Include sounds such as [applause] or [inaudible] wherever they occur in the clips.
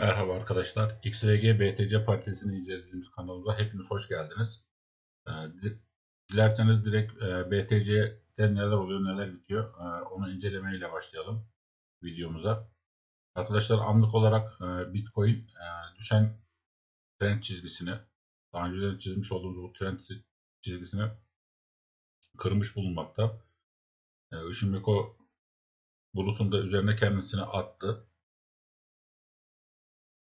Merhaba arkadaşlar. XRG BTC Partisi'ni incelediğimiz kanalımıza hepiniz hoş geldiniz. Ee, di- Dilerseniz direkt e, BTC'de neler oluyor, neler bitiyor e, onu incelemeyle başlayalım videomuza. Arkadaşlar anlık olarak e, Bitcoin düşen trend çizgisini, daha önce çizmiş olduğumuz bu trend çiz- çizgisini kırmış bulunmakta. Ishimiko bulutun da üzerine kendisini attı.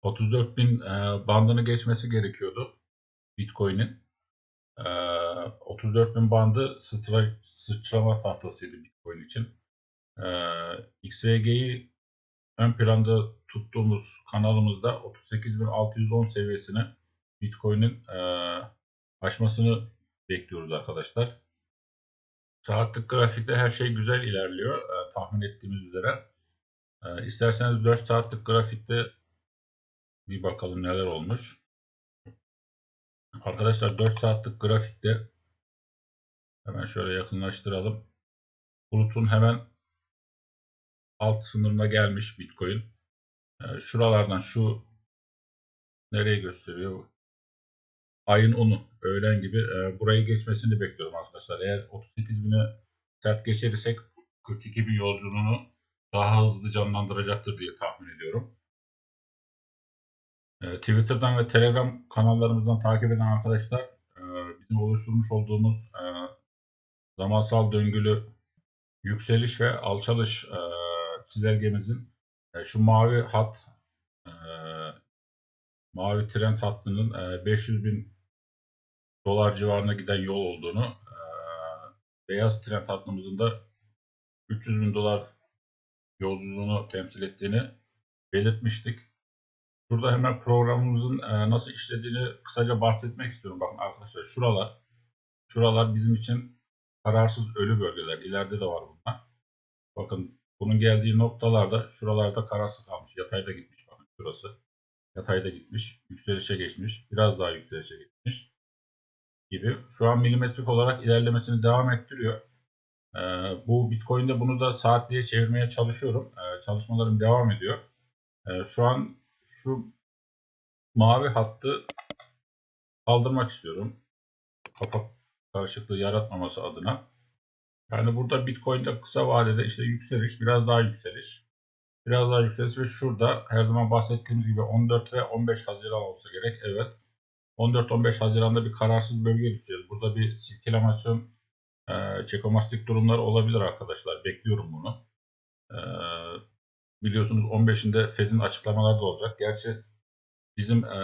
34 bin e, bandını geçmesi gerekiyordu Bitcoin'in. E, 34 bin bandı sıçra, sıçrama tahtasıydı Bitcoin için. E, XRG'yi ön planda tuttuğumuz kanalımızda 38.610 seviyesini Bitcoin'in e, aşmasını bekliyoruz arkadaşlar. Saatlik grafikte her şey güzel ilerliyor e, tahmin ettiğimiz üzere. E, isterseniz 4 saatlik grafikte bir bakalım neler olmuş. Arkadaşlar 4 saatlik grafikte hemen şöyle yakınlaştıralım. Bulutun hemen alt sınırına gelmiş Bitcoin. Ee, şuralardan şu nereye gösteriyor? Ayın 10'u öğlen gibi e, burayı geçmesini bekliyorum arkadaşlar. Eğer 38 bine sert geçerirsek 42 bin yolculuğunu daha hızlı canlandıracaktır diye tahmin ediyorum. E, Twitter'dan ve Telegram kanallarımızdan takip eden arkadaşlar e, bizim oluşturmuş olduğumuz e, zamansal döngülü yükseliş ve alçalış e, çizelgemizin şu mavi hat mavi trend hattının e, 500 bin dolar civarına giden yol olduğunu beyaz trend hattımızın da 300 bin dolar yolculuğunu temsil ettiğini belirtmiştik. Burada hemen programımızın e, nasıl işlediğini kısaca bahsetmek istiyorum. Bakın arkadaşlar şuralar, şuralar bizim için kararsız ölü bölgeler. İleride de var bunlar. Bakın bunun geldiği noktalarda şuralarda kararsız kalmış. Yatayda gitmiş bakın şurası. Yatayda gitmiş. Yükselişe geçmiş. Biraz daha yükselişe gitmiş. Gibi. Şu an milimetrik olarak ilerlemesini devam ettiriyor. E, bu Bitcoin'de bunu da saatliğe çevirmeye çalışıyorum. E, çalışmalarım devam ediyor. E, şu an şu mavi hattı kaldırmak istiyorum. Kafa karışıklığı yaratmaması adına. Yani burada Bitcoin'de kısa vadede işte yükseliş, biraz daha yükseliş. Biraz daha yükseliş ve şurada her zaman bahsettiğimiz gibi 14 ve 15 Haziran olsa gerek. Evet. 14-15 Haziran'da bir kararsız bölgeye düşeceğiz. Burada bir silkelamasyon, e, çekomastik durumlar olabilir arkadaşlar. Bekliyorum bunu. E, biliyorsunuz 15'inde Fed'in açıklamaları da olacak. Gerçi bizim e,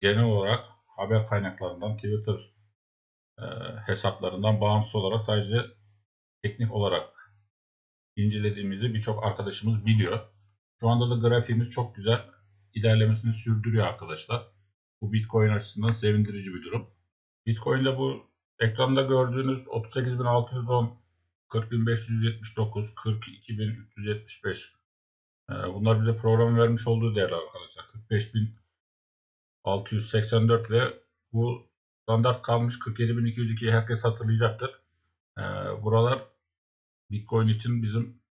genel olarak haber kaynaklarından, Twitter e, hesaplarından bağımsız olarak sadece teknik olarak incelediğimizi birçok arkadaşımız biliyor. Şu anda da grafiğimiz çok güzel ilerlemesini sürdürüyor arkadaşlar. Bu Bitcoin açısından sevindirici bir durum. Bitcoin'de bu ekranda gördüğünüz 38.610, 40.579, 42.375 ee, Bunlar bize program vermiş olduğu değerler arkadaşlar. 45.684 ve bu standart kalmış 47.202'yi herkes hatırlayacaktır. Ee, buralar Bitcoin için bizim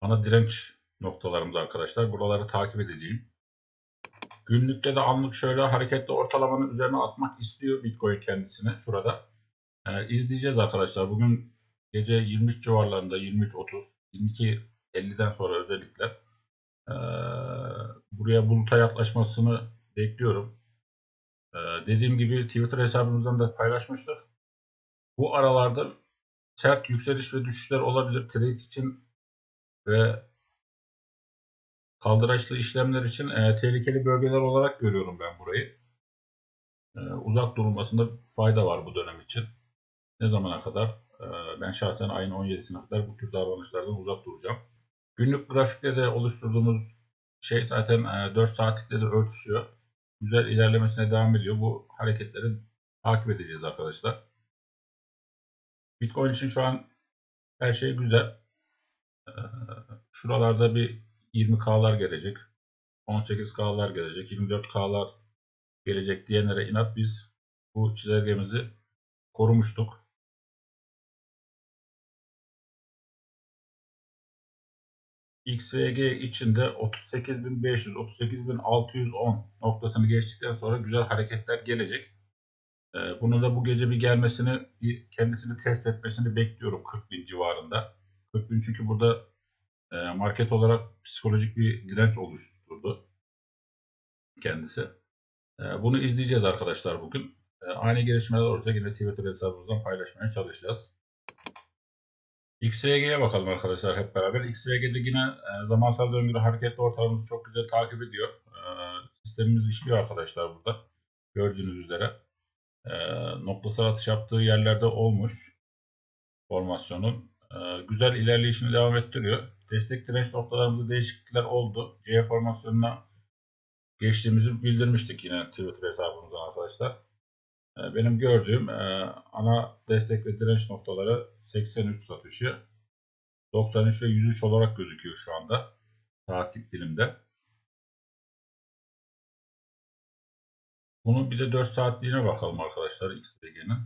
ana direnç noktalarımız arkadaşlar. Buraları takip edeceğim. Günlükte de anlık şöyle hareketli ortalamanın üzerine atmak istiyor Bitcoin kendisine şurada. Ee, izleyeceğiz arkadaşlar. Bugün gece 23 civarlarında 23.30 22 50'den sonra özellikle e, buraya buluta yaklaşmasını bekliyorum. E, dediğim gibi Twitter hesabımızdan da paylaşmıştık. Bu aralarda sert yükseliş ve düşüşler olabilir. Trade için ve kaldıraçlı işlemler için e, tehlikeli bölgeler olarak görüyorum ben burayı. E, uzak durulmasında fayda var bu dönem için. Ne zamana kadar? E, ben şahsen ayın 17'sine kadar bu tür davranışlardan uzak duracağım. Günlük grafikte de oluşturduğumuz şey zaten 4 e, saatlikle de örtüşüyor. Güzel ilerlemesine devam ediyor. Bu hareketleri takip edeceğiz arkadaşlar. Bitcoin için şu an her şey güzel. E, şuralarda bir 20K'lar gelecek. 18K'lar gelecek. 24K'lar gelecek diyenlere inat biz bu çizelgemizi korumuştuk. XVG içinde 38.500 38.610 noktasını geçtikten sonra güzel hareketler gelecek. Ee, bunu da bu gece bir gelmesini, kendisini test etmesini bekliyorum 40.000 civarında. 40.000 çünkü burada e, market olarak psikolojik bir direnç oluşturdu kendisi. E, bunu izleyeceğiz arkadaşlar bugün. E, ani gelişmeler olursa yine Twitter hesabımızdan paylaşmaya çalışacağız. XVG'ye bakalım arkadaşlar hep beraber. XVG'de yine e, zamansal döngülü hareketli ortalamamızı çok güzel takip ediyor. E, sistemimiz işliyor arkadaşlar burada. Gördüğünüz üzere. E, noktasal atış yaptığı yerlerde olmuş formasyonun. E, güzel ilerleyişini devam ettiriyor. Destek direnç noktalarımızda değişiklikler oldu. C formasyonuna geçtiğimizi bildirmiştik yine Twitter hesabımızdan arkadaşlar. Ee, benim gördüğüm e, ana destek ve direnç noktaları 83 satışı, 93 ve 103 olarak gözüküyor şu anda saatlik dilimde. Bunun bir de 4 saatliğine bakalım arkadaşlar XVG'nin.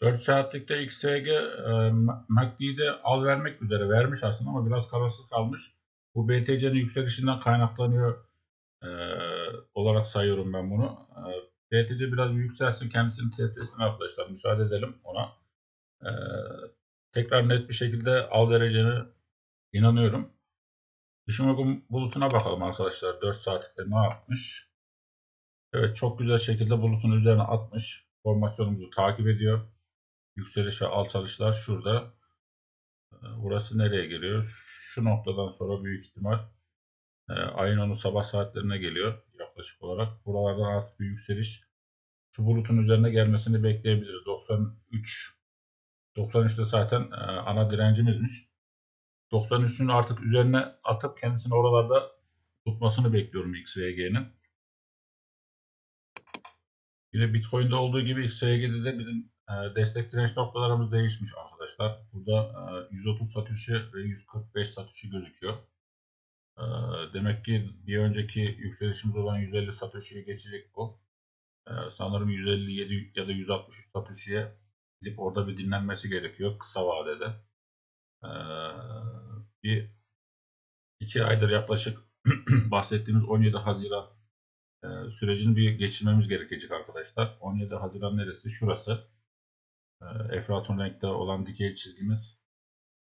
4 saatlikte XVG e, MACD'de al vermek üzere vermiş aslında ama biraz kararsız kalmış. Bu BTC'nin yükselişinden kaynaklanıyor e, olarak sayıyorum ben bunu. BTC biraz yükselsin kendisini test etsin arkadaşlar. Müsaade edelim ona. Ee, tekrar net bir şekilde al vereceğine inanıyorum. Ishimoku bulutuna bakalım arkadaşlar. 4 saatlikte ne yapmış? Evet çok güzel şekilde bulutun üzerine atmış. Formasyonumuzu takip ediyor. Yükseliş ve alçalışlar şurada. Ee, burası nereye geliyor? Şu noktadan sonra büyük ihtimal e, ayın onu sabah saatlerine geliyor yaklaşık olarak. Buralardan artık bir yükseliş şu bulutun üzerine gelmesini bekleyebiliriz. 93 93'te zaten e, ana direncimizmiş. 93'ün artık üzerine atıp kendisini oralarda tutmasını bekliyorum XVG'nin. Yine Bitcoin'de olduğu gibi XVG'de de bizim e, destek direnç noktalarımız değişmiş arkadaşlar. Burada e, 130 satışı ve 145 satışı gözüküyor. E, demek ki bir önceki yükselişimiz olan 150 satışıyı geçecek bu. Ee, sanırım 157 ya da 163 satışıya gidip orada bir dinlenmesi gerekiyor kısa vadede. Ee, bir iki aydır yaklaşık [clears throat] bahsettiğimiz 17 Haziran e, sürecini bir geçirmemiz gerekecek arkadaşlar. 17 Haziran neresi? Şurası. Eflatun renkte olan dikey çizgimiz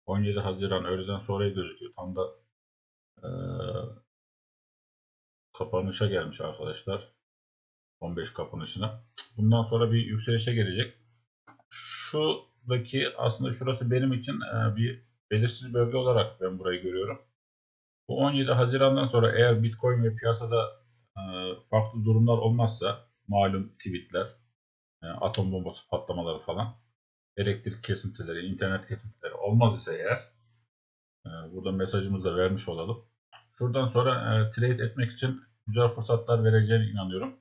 17 Haziran öğleden sonra gözüküyor. Tam da e, kapanışa gelmiş arkadaşlar. 15 kapanışına. Bundan sonra bir yükselişe gelecek. Şuradaki aslında şurası benim için e, bir belirsiz bölge olarak ben burayı görüyorum. Bu 17 Haziran'dan sonra eğer Bitcoin ve piyasada e, farklı durumlar olmazsa malum tweetler, e, atom bombası patlamaları falan, elektrik kesintileri, internet kesintileri olmaz ise eğer burada mesajımızı da vermiş olalım. Şuradan sonra trade etmek için güzel fırsatlar vereceğine inanıyorum.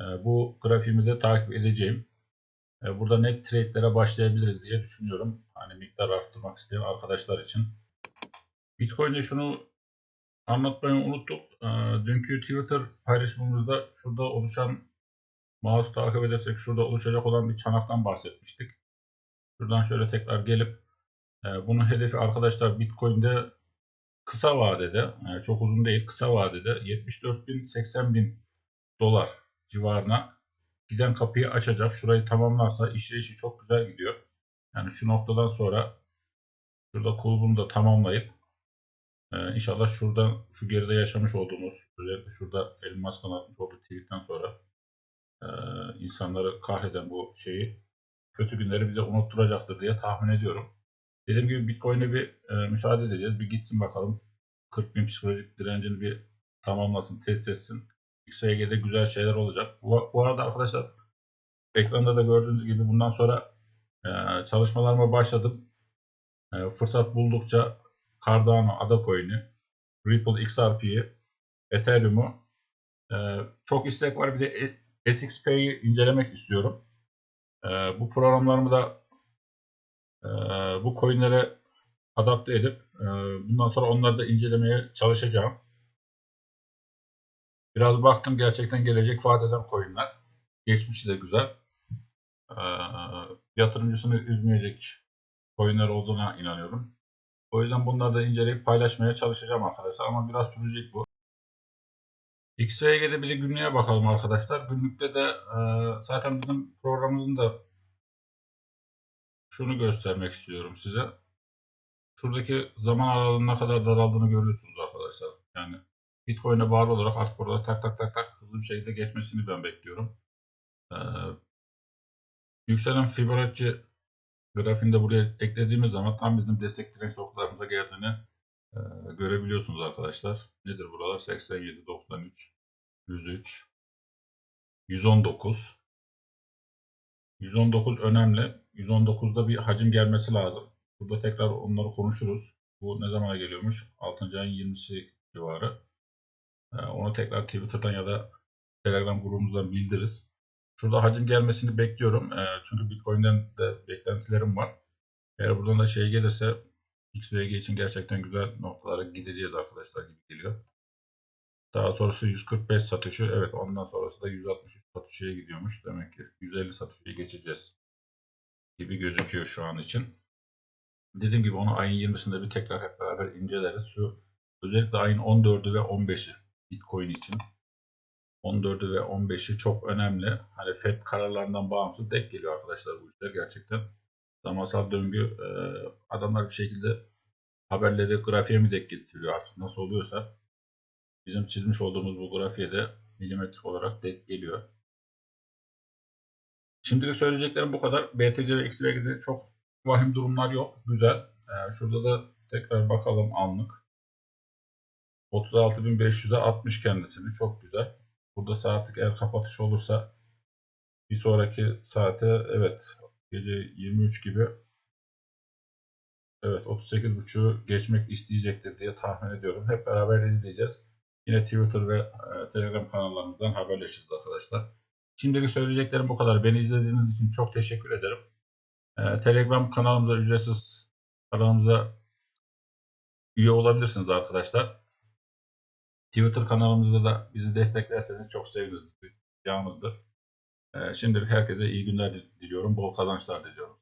Ee, bu grafiğimi de takip edeceğim. Ee, burada net trade'lere başlayabiliriz diye düşünüyorum. Hani miktar arttırmak isteyen arkadaşlar için. Bitcoin'de şunu anlatmayı unuttuk. Ee, dünkü Twitter paylaşımımızda şurada oluşan mouse takip edersek şurada oluşacak olan bir çanaktan bahsetmiştik. Şuradan şöyle tekrar gelip e, bunun hedefi arkadaşlar Bitcoin'de kısa vadede, yani çok uzun değil kısa vadede 74 bin 80 bin dolar civarına giden kapıyı açacak. Şurayı tamamlarsa işleyişi çok güzel gidiyor. Yani şu noktadan sonra şurada kulübünü de tamamlayıp e, inşallah şuradan şu geride yaşamış olduğumuz özellikle şurada Elon Musk'ın atmış olduğu tweetten sonra e, insanları kahreden bu şeyi kötü günleri bize unutturacaktır diye tahmin ediyorum. Dediğim gibi Bitcoin'e bir e, müsaade edeceğiz. Bir gitsin bakalım. 40 bin psikolojik direncini bir tamamlasın, test etsin. XVG'de güzel şeyler olacak. Bu, bu arada arkadaşlar ekranda da gördüğünüz gibi bundan sonra e, çalışmalarıma başladım. E, fırsat buldukça Cardano, Adacoin'i, Ripple XRP'yi, Ethereum'u e, çok istek var. Bir de SXP'yi incelemek istiyorum. E, bu programlarımı da e, bu coinlere adapte edip e, bundan sonra onları da incelemeye çalışacağım. Biraz baktım gerçekten gelecek vadeden coinler. Geçmişi de güzel. Ee, yatırımcısını üzmeyecek coinler olduğuna inanıyorum. O yüzden bunları da inceleyip paylaşmaya çalışacağım arkadaşlar ama biraz sürecek bu. XYG'de bir de günlüğe bakalım arkadaşlar. Günlükte de e, zaten bizim programımızın da şunu göstermek istiyorum size. Şuradaki zaman aralığının ne kadar daraldığını görüyorsunuz arkadaşlar. Yani Bitcoin'e bağlı olarak artık orada tak tak tak tak hızlı bir şekilde geçmesini ben bekliyorum. Ee, yükselen Fibonacci grafiğini de buraya eklediğimiz zaman tam bizim destek direnç noktalarımıza geldiğini e, görebiliyorsunuz arkadaşlar. Nedir buralar? 87, 93, 103, 119. 119 önemli. 119'da bir hacim gelmesi lazım. Burada tekrar onları konuşuruz. Bu ne zamana geliyormuş? 6. ayın 20'si civarı. Ee, onu tekrar Twitter'dan ya da Telegram grubumuzdan bildiririz. Şurada hacim gelmesini bekliyorum. Ee, çünkü Bitcoin'den de beklentilerim var. Eğer buradan da şey gelirse XVG için gerçekten güzel noktalara gideceğiz arkadaşlar gibi geliyor. Daha sonrası 145 satışı. Evet ondan sonrası da 163 satışıya gidiyormuş. Demek ki 150 satışıya geçeceğiz gibi gözüküyor şu an için. Dediğim gibi onu ayın 20'sinde bir tekrar hep beraber inceleriz. Şu özellikle ayın 14'ü ve 15'i Bitcoin için. 14'ü ve 15'i çok önemli. Hani FED kararlarından bağımsız denk geliyor arkadaşlar bu işler gerçekten. Zamansal döngü e, adamlar bir şekilde haberleri grafiğe mi denk getiriyor artık nasıl oluyorsa bizim çizmiş olduğumuz bu grafiğe de milimetrik olarak denk geliyor. Şimdilik söyleyeceklerim bu kadar. BTC ve XRG'de çok vahim durumlar yok. Güzel. Ee, şurada da tekrar bakalım anlık. 36.500'e 60 kendisini. Çok güzel. Burada saatlik eğer kapatış olursa bir sonraki saate evet gece 23 gibi evet 38.5'u geçmek isteyecektir diye tahmin ediyorum. Hep beraber izleyeceğiz. Yine Twitter ve e, Telegram kanallarımızdan haberleşiriz arkadaşlar. Şimdilik söyleyeceklerim bu kadar. Beni izlediğiniz için çok teşekkür ederim. Ee, Telegram kanalımıza ücretsiz kanalımıza üye olabilirsiniz arkadaşlar. Twitter kanalımızda da bizi desteklerseniz çok seviniriz. Ricamızdır. Ee, şimdilik herkese iyi günler diliyorum. Bol kazançlar diliyorum.